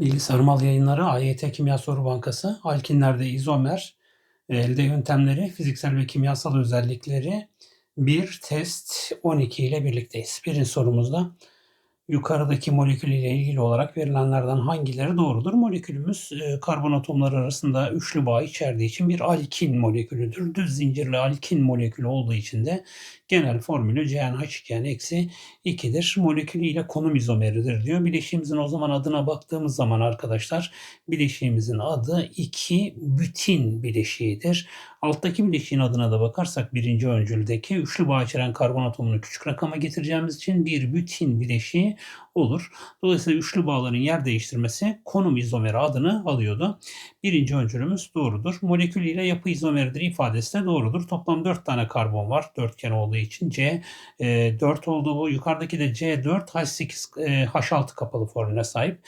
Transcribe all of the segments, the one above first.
Bilgi Sarmal Yayınları AYT Kimya Soru Bankası Alkinlerde izomer elde yöntemleri, fiziksel ve kimyasal özellikleri bir test 12 ile birlikteyiz. Birinci sorumuzda yukarıdaki molekül ile ilgili olarak verilenlerden hangileri doğrudur? Molekülümüz e, karbon atomları arasında üçlü bağ içerdiği için bir alkin molekülüdür. Düz zincirli alkin molekülü olduğu için de genel formülü CnH2n eksi 2'dir. Molekülü ile konum izomeridir diyor. Bileşiğimizin o zaman adına baktığımız zaman arkadaşlar bileşiğimizin adı 2 bütin bileşiğidir. Alttaki bileşiğin adına da bakarsak birinci öncüldeki üçlü bağ içeren karbon atomunu küçük rakama getireceğimiz için bir bütin bileşiği olur. Dolayısıyla üçlü bağların yer değiştirmesi konum izomeri adını alıyordu. Birinci öncülümüz doğrudur. Molekül ile yapı izomeridir ifadesi de doğrudur. Toplam 4 tane karbon var. Dörtgen olduğu için C e, 4 olduğu bu. Yukarıdaki de C4 H8 e, H6 kapalı formüle sahip.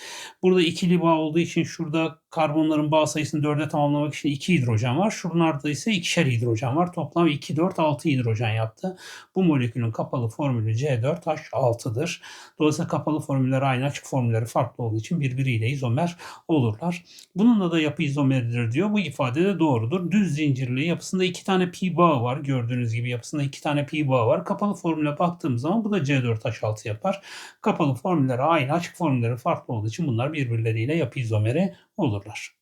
Burada ikili bağ olduğu için şurada karbonların bağ sayısını 4'e tamamlamak için 2 hidrojen var. Şunlarda ise ikişer hidrojen var. Toplam 2, 4, 6 hidrojen yaptı. Bu molekülün kapalı formülü C4H6'dır. Dolayısıyla kapalı formülleri aynı, açık formülleri farklı olduğu için birbiriyle izomer olurlar. Bununla da yapı izomeridir diyor. Bu ifade de doğrudur. Düz zincirli yapısında iki tane pi bağı var. Gördüğünüz gibi yapısında iki tane pi bağı var. Kapalı formüle baktığım zaman bu da C4H6 yapar. Kapalı formülleri aynı, açık formülleri farklı olduğu için bunlar birbirleriyle yapı izomeri olurlar.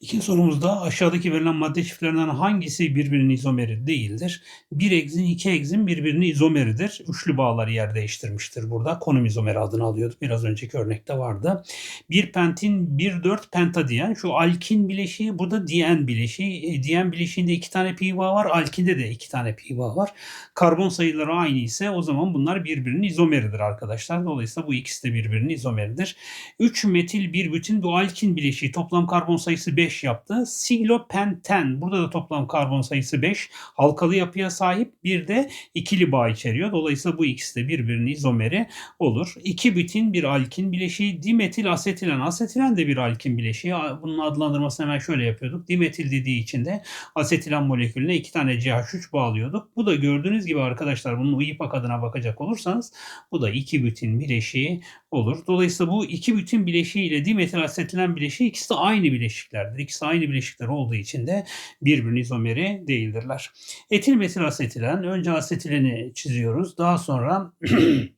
İkinci sorumuzda aşağıdaki verilen madde çiftlerinden hangisi birbirinin izomeri değildir? Bir egzin iki egzin birbirinin izomeridir. Üçlü bağlar yer değiştirmiştir burada. Konum izomeri adını alıyordu. Biraz önceki örnekte vardı. Bir pentin bir dört pentadiyen. Şu alkin bileşiği burada dien bileşiği. E, dien bileşiğinde iki tane pi bağ var. Alkinde de iki tane pi bağ var. Karbon sayıları aynı ise o zaman bunlar birbirinin izomeridir arkadaşlar. Dolayısıyla bu ikisi de birbirinin izomeridir. 3 metil bir bütün bu alkin bileşiği toplam karbon sayısı 5 5 yaptı. Siglopenten burada da toplam karbon sayısı 5. Halkalı yapıya sahip bir de ikili bağ içeriyor. Dolayısıyla bu ikisi de birbirinin izomeri olur. İki bütün bir alkin bileşiği dimetil asetilen. Asetilen de bir alkin bileşiği. Bunun adlandırmasını hemen şöyle yapıyorduk. Dimetil dediği için de asetilen molekülüne iki tane CH3 bağlıyorduk. Bu da gördüğünüz gibi arkadaşlar bunun UIPAK adına bakacak olursanız bu da iki bütün bileşiği olur. Dolayısıyla bu iki bütün bileşiği ile dimetil asetilen bileşiği ikisi de aynı bileşiklerdir İkisi aynı bileşikler olduğu için de birbirinin izomeri değildirler. Etil metil asetilen önce asetileni çiziyoruz. Daha sonra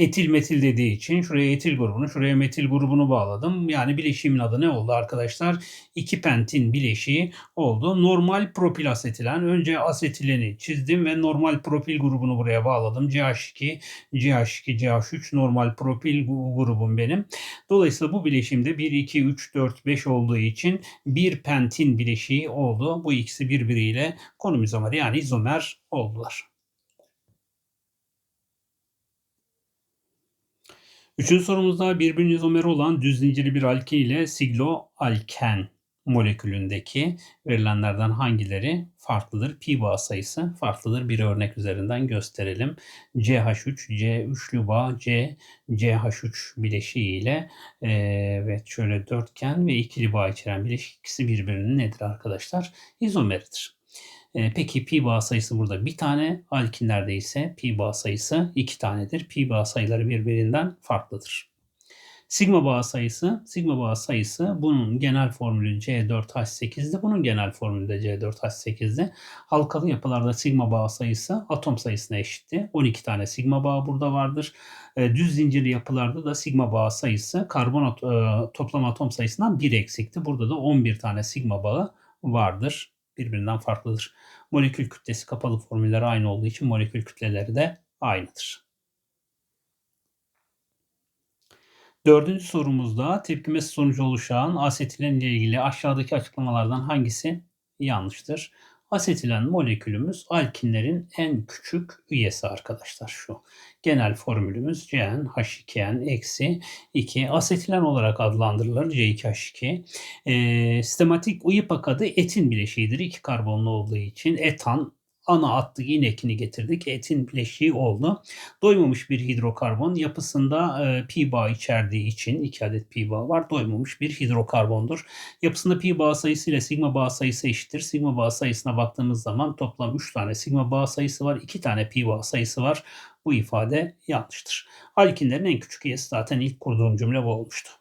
etil metil dediği için şuraya etil grubunu, şuraya metil grubunu bağladım. Yani bileşiğimin adı ne oldu arkadaşlar? İki pentin bileşiği oldu. Normal propil asetilen. Önce asetileni çizdim ve normal propil grubunu buraya bağladım. CH2, CH2, CH3 normal propil grubum benim. Dolayısıyla bu bileşimde 1, 2, 3, 4, 5 olduğu için bir pentin bileşiği oldu. Bu ikisi birbiriyle konum izomer yani izomer oldular. Üçüncü sorumuzda birbirinin izomeri olan düz zincirli bir alkin ile sigloalken molekülündeki verilenlerden hangileri farklıdır? Pi bağ sayısı farklıdır. Bir örnek üzerinden gösterelim. CH3, C üçlü bağ, C, CH3 bileşiği ile e, evet şöyle dörtgen ve ikili bağ içeren bileşik ikisi birbirinin nedir arkadaşlar? İzomeridir. E, peki pi bağ sayısı burada bir tane, alkinlerde ise pi bağ sayısı iki tanedir. Pi bağ sayıları birbirinden farklıdır. Sigma bağ sayısı, sigma bağ sayısı bunun genel formülü C4H8'de, bunun genel formülü de C4H8'de. Halkalı yapılarda sigma bağ sayısı atom sayısına eşitti. 12 tane sigma bağ burada vardır. E, düz zincirli yapılarda da sigma bağ sayısı karbon at- e, toplam atom sayısından 1 eksikti. Burada da 11 tane sigma bağı vardır birbirinden farklıdır. Molekül kütlesi kapalı formülleri aynı olduğu için molekül kütleleri de aynıdır. Dördüncü sorumuzda tepkimesi sonucu oluşan asetilen ile ilgili aşağıdaki açıklamalardan hangisi yanlıştır? Asetilen molekülümüz alkinlerin en küçük üyesi arkadaşlar şu. Genel formülümüz CnH2n eksi 2 asetilen olarak adlandırılır C2H2. E, sistematik UIPAK adı etin bileşiğidir. İki karbonlu olduğu için etan ana attık inekini getirdik. Etin bileşiği oldu. Doymamış bir hidrokarbon yapısında e, pi bağ içerdiği için iki adet pi bağ var. Doymamış bir hidrokarbondur. Yapısında pi bağ sayısı ile sigma bağ sayısı eşittir. Sigma bağ sayısına baktığımız zaman toplam 3 tane sigma bağ sayısı var. 2 tane pi bağ sayısı var. Bu ifade yanlıştır. Alkinlerin en küçük üyesi zaten ilk kurduğum cümle bu olmuştu.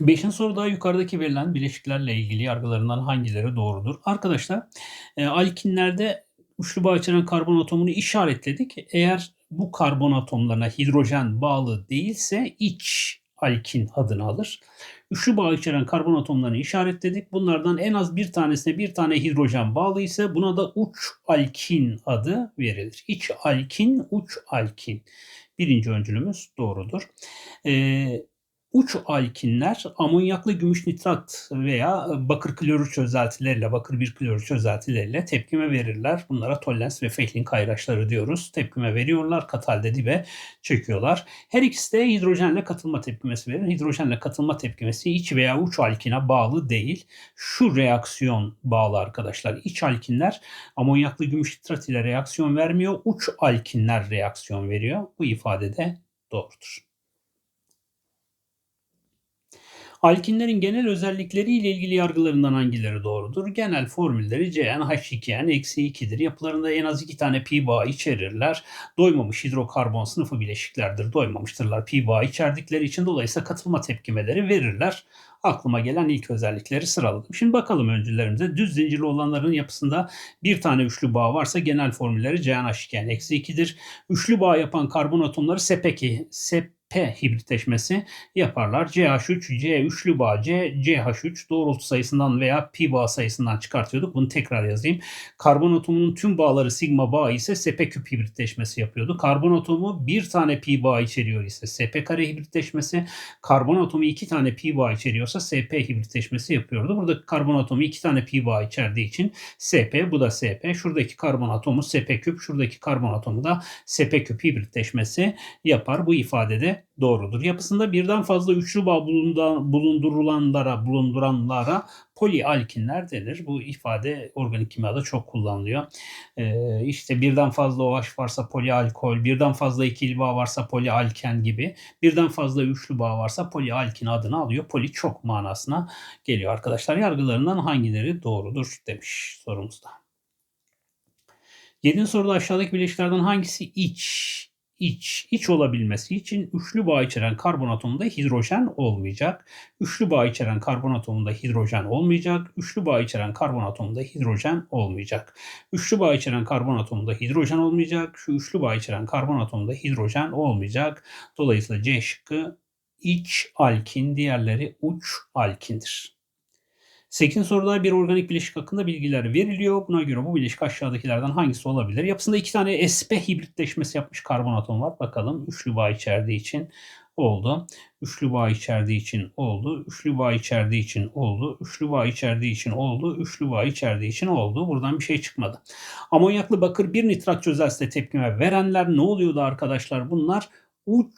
Beşinci soruda yukarıdaki verilen bileşiklerle ilgili yargılarından hangileri doğrudur? Arkadaşlar e, alkinlerde üçlü bağ içeren karbon atomunu işaretledik. Eğer bu karbon atomlarına hidrojen bağlı değilse iç alkin adını alır. Üçlü bağ içeren karbon atomlarını işaretledik. Bunlardan en az bir tanesine bir tane hidrojen bağlı ise buna da uç alkin adı verilir. İç alkin, uç alkin. Birinci öncülümüz doğrudur. Ee, Uç alkinler amonyaklı gümüş nitrat veya bakır klorür çözeltileriyle, bakır bir klorür çözeltileriyle tepkime verirler. Bunlara Tollens ve Fehling kayraçları diyoruz. Tepkime veriyorlar, katalde dibe çekiyorlar. Her ikisi de hidrojenle katılma tepkimesi verir. Hidrojenle katılma tepkimesi iç veya uç alkine bağlı değil. Şu reaksiyon bağlı arkadaşlar. İç alkinler amonyaklı gümüş nitrat ile reaksiyon vermiyor. Uç alkinler reaksiyon veriyor. Bu ifade de doğrudur. Alkinlerin genel özellikleriyle ilgili yargılarından hangileri doğrudur? Genel formülleri CnH2n eksi 2'dir. Yapılarında en az iki tane pi bağı içerirler. Doymamış hidrokarbon sınıfı bileşiklerdir. Doymamıştırlar pi bağı içerdikleri için dolayısıyla katılma tepkimeleri verirler. Aklıma gelen ilk özellikleri sıraladım. Şimdi bakalım öncülerimize. Düz zincirli olanların yapısında bir tane üçlü bağ varsa genel formülleri CnH2n eksi 2'dir. Üçlü bağ yapan karbon atomları sepeki, sep Hibritleşmesi yaparlar. CH3, C üçlü bağ C, CH3 doğrultu sayısından veya pi bağ sayısından çıkartıyorduk. Bunu tekrar yazayım. Karbon atomunun tüm bağları sigma bağ ise SP küp hibritleşmesi yapıyordu. Karbon atomu bir tane pi bağ içeriyor ise SP kare hibritleşmesi. Karbon atomu iki tane pi bağ içeriyorsa SP hibritleşmesi yapıyordu. Burada karbon atomu iki tane pi bağ içerdiği için SP bu da SP. Şuradaki karbon atomu SP küp, şuradaki karbon atomu da SP küp hibritleşmesi yapar. Bu ifadede doğrudur. Yapısında birden fazla üçlü bağ bulundurulanlara, bulunduranlara polialkinler denir. Bu ifade organik kimyada çok kullanılıyor. Ee, işte birden fazla OH varsa polialkol, birden fazla ikili bağ varsa polialken gibi, birden fazla üçlü bağ varsa polialkin adını alıyor. Poli çok manasına geliyor arkadaşlar. Yargılarından hangileri doğrudur demiş sorumuzda. Yedinci soruda aşağıdaki bileşiklerden hangisi iç iç, iç olabilmesi için üçlü bağ içeren karbon atomunda hidrojen olmayacak. Üçlü bağ içeren karbon atomunda hidrojen olmayacak. Üçlü bağ içeren karbon atomunda hidrojen olmayacak. Üçlü bağ içeren karbon atomunda hidrojen olmayacak. Şu üçlü bağ içeren karbon atomunda hidrojen olmayacak. Dolayısıyla C şıkkı iç alkin, diğerleri uç alkindir. 8. soruda bir organik bileşik hakkında bilgiler veriliyor. Buna göre bu bileşik aşağıdakilerden hangisi olabilir? Yapısında iki tane sp hibritleşmesi yapmış karbon atom var. Bakalım üçlü bağ içerdiği için oldu. Üçlü bağ içerdiği için oldu. Üçlü bağ içerdiği için oldu. Üçlü bağ içerdiği için oldu. Üçlü bağ içerdiği için oldu. Buradan bir şey çıkmadı. Amonyaklı bakır bir nitrat çözeltide tepkime verenler ne oluyordu arkadaşlar? Bunlar uç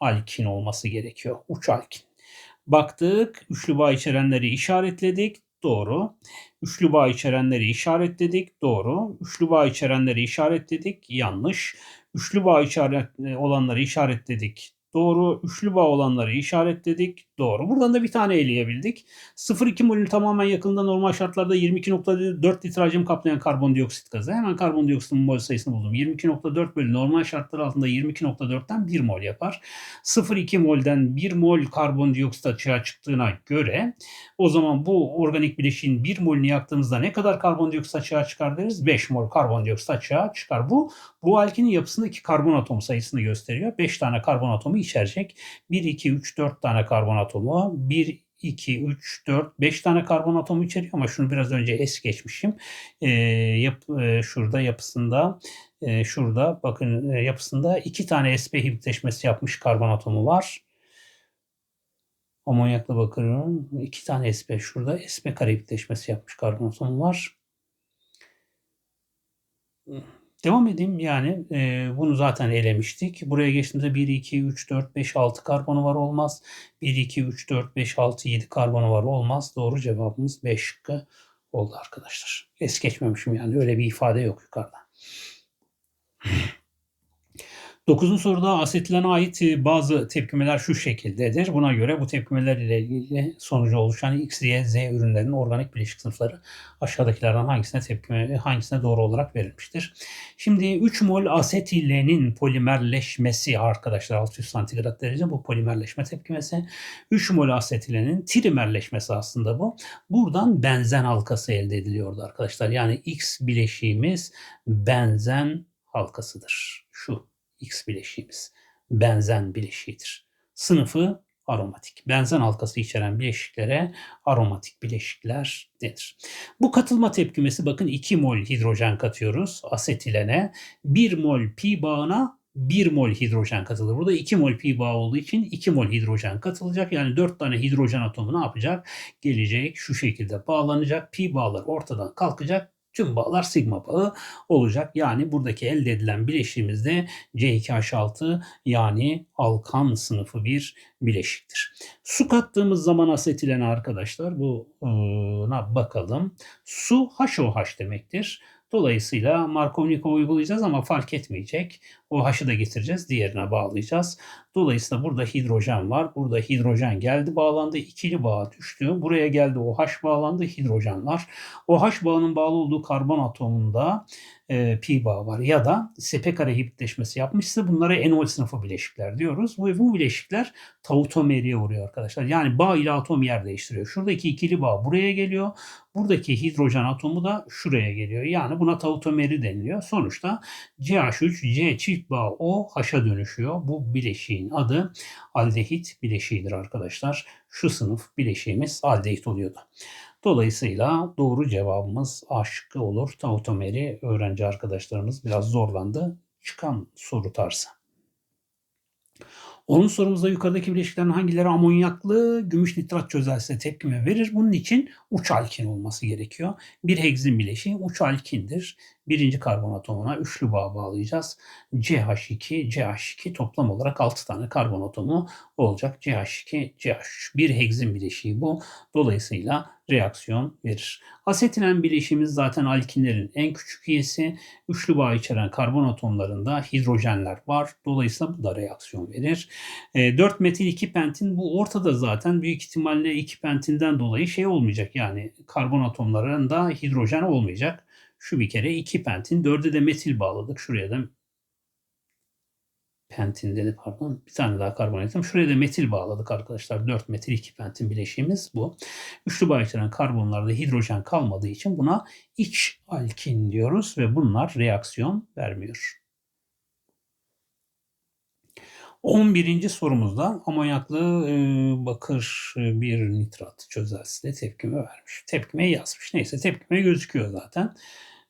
alkin olması gerekiyor. Uç alkin. Baktık. Üçlü bağ içerenleri işaretledik. Doğru. Üçlü bağ içerenleri işaretledik. Doğru. Üçlü bağ içerenleri işaretledik. Yanlış. Üçlü bağ işaret olanları işaretledik. Doğru. Üçlü bağ olanları işaretledik. Doğru. Buradan da bir tane eleyebildik. 0,2 molün tamamen yakında normal şartlarda 22.4 litre hacim kaplayan karbondioksit gazı. Hemen karbondioksitin mol sayısını buldum. 22.4 bölü normal şartlar altında 22.4'ten 1 mol yapar. 0,2 molden 1 mol karbondioksit açığa çıktığına göre o zaman bu organik bileşiğin 1 molünü yaktığımızda ne kadar karbondioksit açığa çıkar deriz? 5 mol karbondioksit açığa çıkar. Bu bu alkinin yapısındaki karbon atom sayısını gösteriyor. 5 tane karbon atomu içerecek. 1, 2, 3, 4 tane karbon atomu. 1, 2, 3, 4, 5 tane karbon atomu içeriyor ama şunu biraz önce es geçmişim. E, yap, e, şurada yapısında e, şurada bakın e, yapısında iki tane sp hibritleşmesi yapmış karbon atomu var. Amonyakla bakıyorum. iki tane sp şurada sp kare hibritleşmesi yapmış karbon atomu var. Devam edeyim yani e, bunu zaten elemiştik. Buraya geçtiğimizde 1, 2, 3, 4, 5, 6 karbonu var olmaz. 1, 2, 3, 4, 5, 6, 7 karbonu var olmaz. Doğru cevabımız 5 şıkkı oldu arkadaşlar. Es geçmemişim yani öyle bir ifade yok yukarıda. Dokuzuncu soruda asetilene ait e, bazı tepkimeler şu şekildedir. Buna göre bu tepkimeler ile ilgili sonucu oluşan X, Y, Z ürünlerinin organik bileşik sınıfları aşağıdakilerden hangisine tepkime, hangisine doğru olarak verilmiştir? Şimdi 3 mol asetilenin polimerleşmesi arkadaşlar 600 santigrat derece bu polimerleşme tepkimesi. 3 mol asetilenin trimerleşmesi aslında bu. Buradan benzen halkası elde ediliyordu arkadaşlar. Yani X bileşiğimiz benzen halkasıdır. Şu X bileşiğimiz benzen bileşiğidir. Sınıfı aromatik. Benzen halkası içeren bileşiklere aromatik bileşikler denir. Bu katılma tepkimesi bakın 2 mol hidrojen katıyoruz asetilene. 1 mol pi bağına 1 mol hidrojen katılır. Burada 2 mol pi bağı olduğu için 2 mol hidrojen katılacak. Yani 4 tane hidrojen atomu ne yapacak? Gelecek şu şekilde bağlanacak. Pi bağlar ortadan kalkacak tüm bağlar sigma bağı olacak. Yani buradaki elde edilen bileşiğimizde C2H6 yani alkan sınıfı bir bileşiktir. Su kattığımız zaman asetilene arkadaşlar buna bakalım. Su HOH demektir. Dolayısıyla Markovnikov uygulayacağız ama fark etmeyecek. O H'ı da getireceğiz. Diğerine bağlayacağız. Dolayısıyla burada hidrojen var. Burada hidrojen geldi bağlandı. ikili bağ düştü. Buraya geldi o H bağlandı. Hidrojen var. O H bağının bağlı olduğu karbon atomunda e, pi bağı var. Ya da sepe kare hibritleşmesi yapmışsa bunlara enol sınıfı bileşikler diyoruz. Bu, bu bileşikler tautomeriye uğruyor arkadaşlar. Yani bağ ile atom yer değiştiriyor. Şuradaki ikili bağ buraya geliyor. Buradaki hidrojen atomu da şuraya geliyor. Yani buna tautomeri deniliyor. Sonuçta CH3, C çift bağ O, H'a dönüşüyor. Bu bileşiğin adı aldehit bileşiğidir arkadaşlar. Şu sınıf bileşiğimiz aldehit oluyordu. Dolayısıyla doğru cevabımız A şıkkı olur. Tautomeri öğrenci arkadaşlarımız biraz zorlandı. Çıkan soru tarzı. Onun sorumuzda yukarıdaki bileşiklerin hangileri amonyaklı gümüş nitrat çözeltisine tepkime verir? Bunun için uç alkin olması gerekiyor. Bir hegzin bileşiği uç alkindir. Birinci karbon atomuna üçlü bağ bağlayacağız. CH2, CH2 toplam olarak 6 tane karbon atomu olacak. CH2, CH3 bir hegzin bileşiği bu. Dolayısıyla reaksiyon verir. Asetilen bileşiğimiz zaten alkinlerin en küçük üyesi. Üçlü bağ içeren karbon atomlarında hidrojenler var. Dolayısıyla bu da reaksiyon verir. E, 4 metil 2 pentin bu ortada zaten büyük ihtimalle 2 pentinden dolayı şey olmayacak. Yani karbon atomlarında hidrojen olmayacak. Şu bir kere 2 pentin. 4'e de metil bağladık. Şuraya da pentin dedi pardon. Bir tane daha karbon atom. Şuraya da metil bağladık arkadaşlar. 4 metil 2 pentin bileşiğimiz bu. Üçlü bağ karbonlarda hidrojen kalmadığı için buna iç alkin diyoruz ve bunlar reaksiyon vermiyor. 11. sorumuzda amonyaklı e, bakır e, bir nitrat çözeltisine tepkime vermiş. Tepkimeyi yazmış. Neyse tepkime gözüküyor zaten.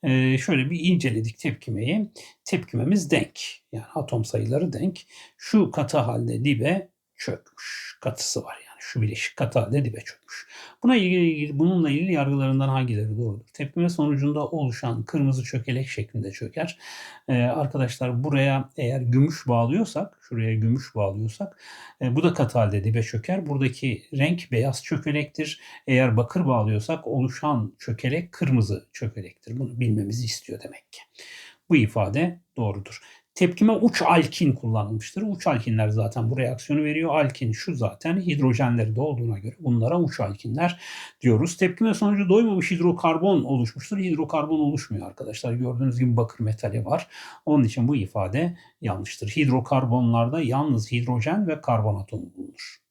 E, şöyle bir inceledik tepkimeyi. Tepkimemiz denk. Yani atom sayıları denk. Şu katı halde dibe çökmüş. Katısı var şu bileşik kata dibe çökmüş. Buna ilgili, bununla ilgili yargılarından hangileri doğrudur? Tepkime sonucunda oluşan kırmızı çökelek şeklinde çöker. Ee, arkadaşlar buraya eğer gümüş bağlıyorsak, şuraya gümüş bağlıyorsak e, bu da katı halde dibe çöker. Buradaki renk beyaz çökelektir. Eğer bakır bağlıyorsak oluşan çökelek kırmızı çökelektir. Bunu bilmemizi istiyor demek ki. Bu ifade doğrudur. Tepkime uç alkin kullanılmıştır. Uç alkinler zaten bu reaksiyonu veriyor. Alkin şu zaten hidrojenleri de olduğuna göre bunlara uç alkinler diyoruz. Tepkime sonucu doymamış hidrokarbon oluşmuştur. Hidrokarbon oluşmuyor arkadaşlar. Gördüğünüz gibi bakır metali var. Onun için bu ifade yanlıştır. Hidrokarbonlarda yalnız hidrojen ve karbon atomu bulunur.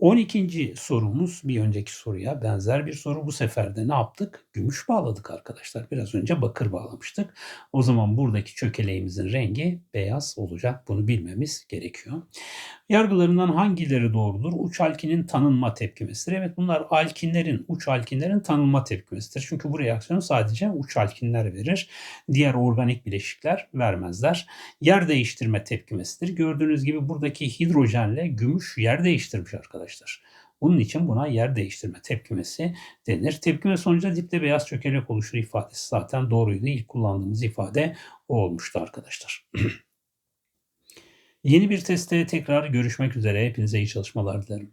12. sorumuz bir önceki soruya benzer bir soru. Bu sefer de ne yaptık? Gümüş bağladık arkadaşlar. Biraz önce bakır bağlamıştık. O zaman buradaki çökeleğimizin rengi beyaz olacak. Bunu bilmemiz gerekiyor. Yargılarından hangileri doğrudur? Uç alkinin tanınma tepkimesidir. Evet bunlar alkinlerin, uç alkinlerin tanınma tepkimesidir. Çünkü bu reaksiyonu sadece uç alkinler verir. Diğer organik bileşikler vermezler. Yer değiştirme tepkimesidir. Gördüğünüz gibi buradaki hidrojenle gümüş yer değiştirmiş arkadaşlar. Bunun için buna yer değiştirme tepkimesi denir. Tepkime sonucu dipte beyaz çökelek oluşur ifadesi zaten doğruydu. İlk kullandığımız ifade o olmuştu arkadaşlar. Yeni bir testte tekrar görüşmek üzere. Hepinize iyi çalışmalar dilerim.